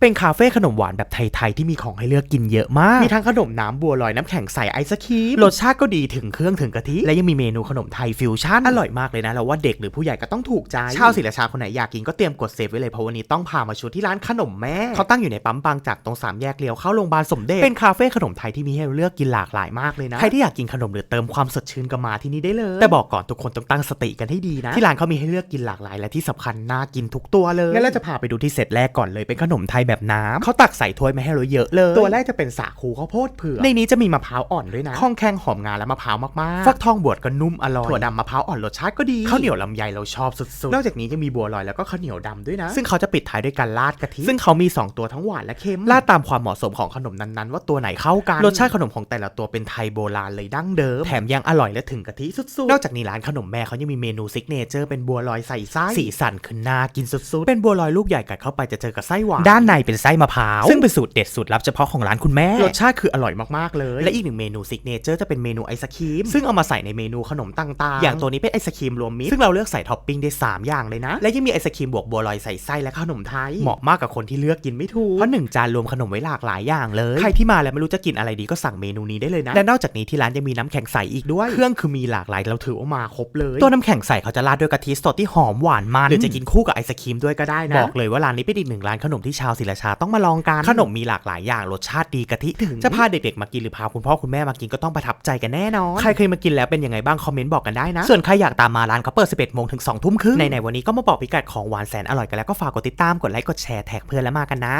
เป็นคาเฟ่ขนมหวานแบบไทย ๆ ที่มีของให้เลือกกินเยอะมาก มีทั้งขนมน้ำบัวลอยน้ำแข็งใสไอศครีม รสชาติก็ดีถึงเครื่องถึงกะทิ และยังมีเมนูขนมไทยฟิวชั่น อร่อยมากเลยนะ เราว่าเด็กหรือผู้ใหญ่ก็ต้องถูกใจ ชาวศิลาชาคนไหนอยากกินก็เตรียมกดเซฟไว้เลยเพราะวันนี้ต้องพามาชวนที่ร้านขนมแม่เขาตั้งอยู่ในปั๊มบางจากตรงสามแยกเลี้ยวเข้าโรงพยาบาลสมเด็จ เป็นคาเฟ่ขนมไทยที่มีให้เลือกกินหลากหลายมากเลยนะ ใครที่อยากกินขนมหรือเติมความสดชื่นก็มาที่นี่ได้เลย แต่บอกก่อนทุกคนต้องตั้งสติกันให้ดีนะ ที่ร้านเขามีให้เลือกกินหลากหลาย และที่สำคัญน่ากินทุกตัวเลยงั้นเราจะพาไปดูที่เซตแรกก่อนเลยเป็นขนมไทยแบบน้ำเขาตักใส่ถ้วยมาให้เราเยอะเลย ตัวแรกจะเป็นสาคูข้าวโพดเผือกในนี้จะมีมะพร้าวอ่อนด้วยนะข้องแข็งหอมงาและมะพร้าวมากๆฟักทองบวชก็นุ่มอร่อยถั่วดำมะพร้าวอ่อนรสชาติก็ดีข้าวเหนียวลำไยเราชอบสุดๆนอกจากนี้ยังมีบัวลอยแล้วก็ข้าวเหนียวดำด้วยนะ ซึ่งเขาจะปิดท้ายด้วยการราดกะทิซึ่งเขามีสองตัวทั้งหวานและเค็มราดตามความเหมาะสมของขนมนั้นๆ ว่าตัวไหนเข้ากันรสชาติขนมของแต่ละตัวเป็นไทยโบราณเลยดั้งเดิมแถมยังอร่อยและถึงกะทิสุดๆนอกจากนี้ร้านขนมแม่เขายังมีเมนูซิกเนเจอร์เป็นบัวลอยใส่ไส้สีสันคือน่ากินสุดๆเป็นบัวลอยลูกใหญ่กัดเข้าไปจะเจอกับไส้หวานด้านในเป็นไส้มะพร้าว ซึ่งเป็นสูตรเด็ดสูตรลับเฉพาะของร้านคุณแม่ รสชาติคืออร่อยมากๆเลย และอีกหนึ่งเมนูซิกเนเจอร์จะเป็นเมนูไอศครีม ซึ่งเอามาใส่ในเมนูขนมต่างๆ อย่างตัวนี้เป็นไอศครีมรวมมิตร ซึ่งเราเลือกใส่ท็อปปิ้งได้ 3 อย่างเลยนะ และยังมีไอศครีมบวกบัวลอยใส่ไส้และขนมไทย เหมาะมากกับคนที่เลือกกินไม่ถูก เพราะหนึ่งจานรวมขนมไว้หลากหลายอย่างเลย ใครที่มาแล้วไม่รู้จะกินอะไรดีก็สั่งเมนูนี้ได้เลยนะ และนอกจากนี้ที่ร้านยังมีน้ำแข็งใสอีกด้วย เครื่องคือมีหลากหลายเราถือว่ามาครบเลย ตัวน้ำแข็งใสเขาจะราดด้วยกะทิสดที่หอมหวานมันหรือจะกินคู่กับไอศครีมด้วยก็ได้นะบอกเลยว่าร้านนี้เป็นอีกหนึ่งร้านขนมที่ชาวศิลาชาต้องมาลองกันขนมมีหลากหลายอย่างรสชาติดีกะทิถึงจะพาเด็กๆมากินหรือพาคุณพ่อคุณแม่มากินก็ต้องประทับใจกันแน่นอนใครเคยมากินแล้วเป็นยังไงบ้างคอมเมนต์บอกกันได้นะส่วนใครอยากตามมาร้านเขาเปิด 11โมงถึง2ทุ่มครึ่งในๆวันนี้ก็มาบอกพิกัดของหวานแสนอร่อยกันแล้วก็ฝากกดติดตามกดไลค์กดแชร์แท็กเพื่อนแล้วมากันนะ